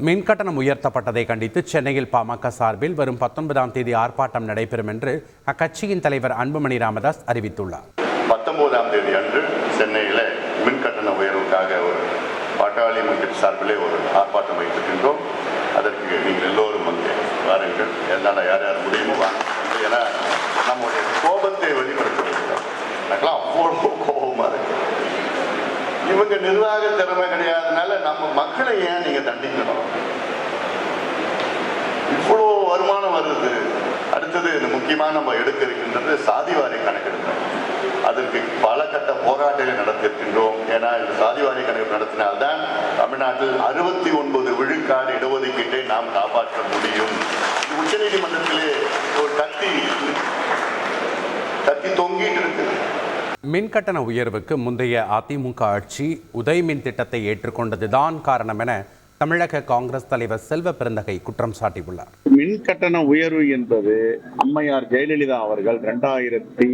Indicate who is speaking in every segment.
Speaker 1: மின்கட்டணம் உயர்த்தப்பட்டதை கண்டித்து சென்னையில் பாமக சார்பில் வரும் பத்தொன்பதாம் தேதி ஆர்ப்பாட்டம் நடைபெறும் என்று அக்கட்சியின் தலைவர் அன்புமணி ராமதாஸ் அறிவித்துள்ளார்.
Speaker 2: பத்தொன்பதாம் தேதி அன்று சென்னையில் மின்கட்டண உயர்வுக்காக ஒரு பாட்டாளி மக்கள் சார்பிலே ஒரு ஆர்ப்பாட்டம் வைத்திருக்கின்றோம். அதற்கு நீங்கள் எல்லோரும் வந்து வாருங்கள். என்னால் யார் யார் முடியுமோ வாங்க ஏன்னா நம்முடைய கோபத்தை வெளிப்படுத்த எனக்கெல்லாம் அவ்வளோ கோபமாக இருக்கு. இவங்க நிர்வாக திறமை நம்ம மக்களை ஏன் நீங்க தண்டிக்கணும்? இவ்வளோ வருமானம் வருது. அடுத்தது இந்த முக்கியமாக நம்ம எடுக்க இருக்கின்றது சாதிவாரி கணக்கெடுப்பு. அதற்கு பல கட்ட போராட்டங்களை நடத்தியிருக்கின்றோம் ஏன்னா இந்த சாதிவாரி கணக்கு நடத்தினால்தான் தமிழ்நாட்டில் அறுபத்தி ஒன்பது விழுக்காடு இடஒதுக்கீட்டை நாம் காப்பாற்ற முடியும். உச்ச உச்சநீதிமன்றத்திலே ஒரு கத்தி கத்தி தொங்கிட்டு இருக்குது.
Speaker 1: மின்கட்டண உயர்வுக்கு முந்தைய அதிமுக ஆட்சி உதய்மின் திட்டத்தை ஏற்றுக்கொண்டதுதான் காரணம் என தமிழக காங்கிரஸ் தலைவர் செல்வ பெருந்தகை குற்றம் சாட்டியுள்ளார்.
Speaker 3: மின் கட்டண உயர்வு என்பது அம்மையார் ஜெயலலிதா அவர்கள் ரெண்டாயிரத்தி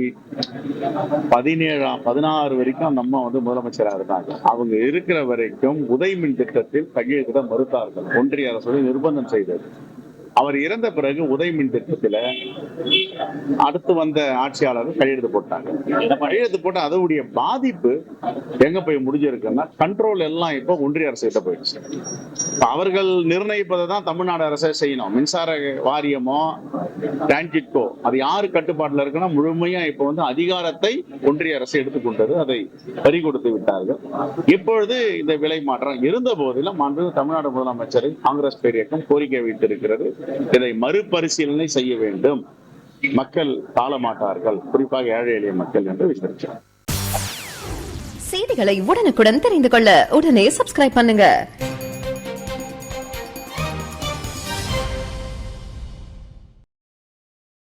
Speaker 3: பதினேழாம் பதினாறு வரைக்கும் அந்த அம்மா வந்து முதலமைச்சராக இருந்தாங்க. அவங்க இருக்கிற வரைக்கும் உதய் மின் திட்டத்தில் கையெழுத்திட மறுத்தார்கள். ஒன்றிய அரசு நிர்பந்தம் செய்தது. அவர் இறந்த பிறகு உதய் மின் திட்டத்துல அடுத்து வந்த ஆட்சியாளர் கையெழுத்து போட்டாங்க. கையெழுத்து போட்ட அதனுடைய பாதிப்பு எங்க போய் முடிஞ்சிருக்குன்னா கண்ட்ரோல் எல்லாம் இப்போ ஒன்றிய அரசு கிட்ட போயிடுச்சு. அவர்கள் நிர்ணயிப்பதை தான் தமிழ்நாடு அரசே செய்யணும். மின்சார வாரியமோ டிரான்ஜிட்கோ அது யாரு கட்டுப்பாட்டுல இருக்குன்னா முழுமையா இப்போ வந்து அதிகாரத்தை ஒன்றிய அரசு எடுத்துக்கொண்டது. அதை பறி கொடுத்து விட்டார்கள். இப்பொழுது இந்த விலை மாற்றம் இருந்த போதிலும் அன்று தமிழ்நாடு முதலமைச்சரை காங்கிரஸ் பேரியக்கம் கோரிக்கை வைத்திருக்கிறது. இதை மறுபரிசீலனை செய்ய வேண்டும். மக்கள் தாளமாட்டார்கள் குறிப்பாக ஏழை எளிய மக்கள் என்று விசாரிச்சார்
Speaker 4: செய்திகளை உடனுக்குடன் தெரிந்து கொள்ள உடனே சப்ஸ்கிரைப் பண்ணுங்க.